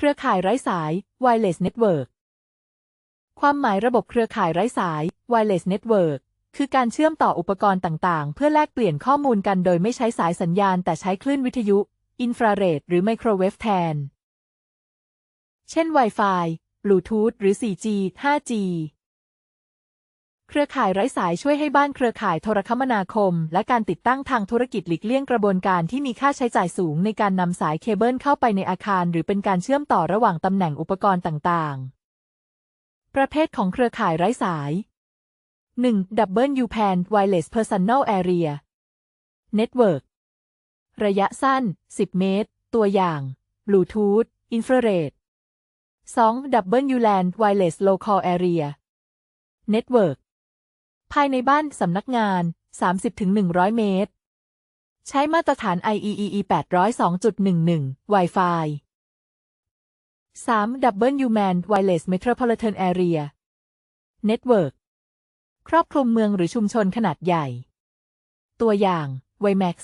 เครือข่ายไร้สาย Wireless Network ความหมายระบบเครือข่ายไร้สาย Wireless Network คือการเชื่อมต่ออุปกรณ์ต่าง ๆ เพื่อแลกเปลี่ยนข้อมูลกันโดยไม่ใช้สายสัญญาณ แต่ใช้คลื่นวิทยุ อินฟราเรดหรือไมโครเวฟแทน เช่น Wi-Fi บลูทูธหรือ 4G 5G เครือข่ายไร้สายช่วยให้บ้านเครือข่ายโทรคมนาคม และการติดตั้งทางธุรกิจหลีกเลี่ยงกระบวนการที่มีค่าใช้จ่ายสูงในการนำสายเคเบิลเข้าไปในอาคาร หรือเป็นการเชื่อมต่อระหว่างตำแหน่งอุปกรณ์ต่างๆ ประเภทของเครือข่ายไร้สาย 1. WPAN Wireless Personal Area Network ระยะสั้น 10 เมตร ตัวอย่างบลูทูธอินฟราเรด 2. WLAN Wireless Local Area Network ภายในบ้านสำนักงาน 30-100 เมตร ใช้มาตรฐาน IEEE 802.11 Wi-Fi 3. WMAN Wireless Metropolitan Area Network ครอบคลุมเมืองหรือชุมชนขนาดใหญ่ ตัวอย่าง WiMAX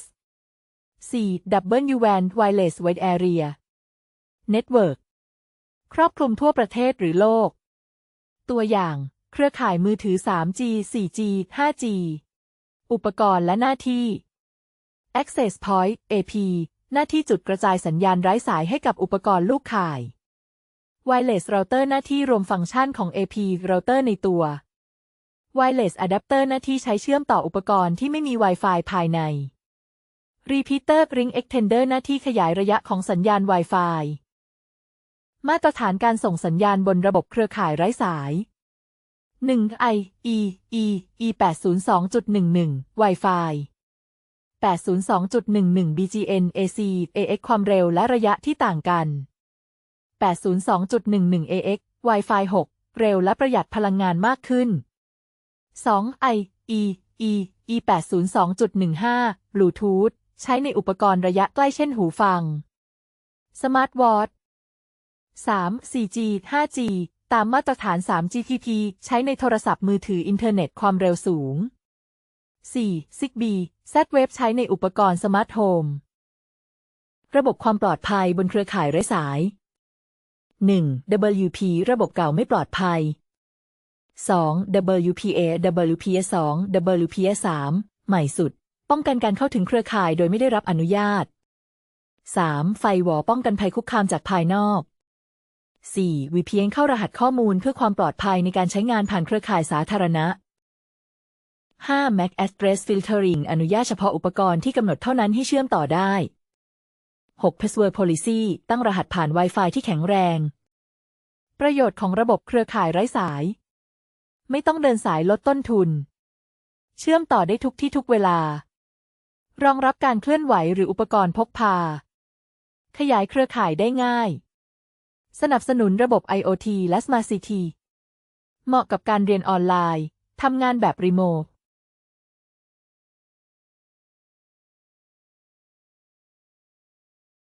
4. WWAN Wireless Wide Area Network ครอบคลุมทั่วประเทศหรือโลก ตัวอย่าง เครือข่ายมือถือ 3G 4G 5G อุปกรณ์และหน้าที่ Access Point AP หน้าที่จุดกระจายสัญญาณไร้สายให้กับอุปกรณ์ลูกข่าย Wireless Router หน้าที่รวมฟังก์ชันของ AP Router ในตัว Wireless Adapter หน้าที่ใช้เชื่อมต่ออุปกรณ์ที่ไม่มี Wi-Fi ภายใน Repeater Ring Extender หน้าที่ขยายระยะของสัญญาณ Wi-Fi มาตรฐานการส่งสัญญาณบนระบบเครือข่ายไร้สาย 1 I E E E 802.11 Wi-Fi 802.11 BGN AC AX ความเร็วและระยะที่ต่างกัน 802.11 AX Wi-Fi 6 เร็วและประหยัดพลังงานมากขึ้น 2 I E E E 802.15 Bluetooth ใช้ในอุปกรณ์ระยะใกล้เช่นหูฟัง Smart Watch 3. 4G 5G ตามมาตรฐาน 3GPP ใช้ในโทรศัพท์มือถืออินเทอร์เน็ตความเร็วสูง 4. Zigbee Z-Wave ใช้ในอุปกรณ์สมาร์ทโฮม ระบบความปลอดภัยบนเครือข่ายไร้สาย 1. WP ระบบเก่าไม่ปลอดภัย 2. WPA WPS 2 WPS 3ใหม่สุด ป้องกันการเข้าถึงเครือข่ายโดยไม่ได้รับอนุญาต 3. ไฟวอลป้องกันภัยคุกคามจากภายนอก 4. VPN เข้ารหัสข้อมูลเพื่อความปลอดภัยในการใช้งานผ่านเครือข่ายสาธารณะ 5. MAC Address Filtering อนุญาตเฉพาะอุปกรณ์ที่กำหนดเท่านั้นให้เชื่อมต่อได้ 6. Password Policy ตั้งรหัสผ่าน Wi-Fi ที่แข็งแรง ประโยชน์ของระบบเครือข่ายไร้สาย ไม่ต้องเดินสายลดต้นทุน เชื่อมต่อได้ทุกที่ทุกเวลา รองรับการเคลื่อนไหวหรืออุปกรณ์พกพา ขยายเครือข่ายได้ง่าย สนับสนุนระบบ IoT และ Smart City เหมาะกับการเรียนออนไลน์ ทำงานแบบรีโมท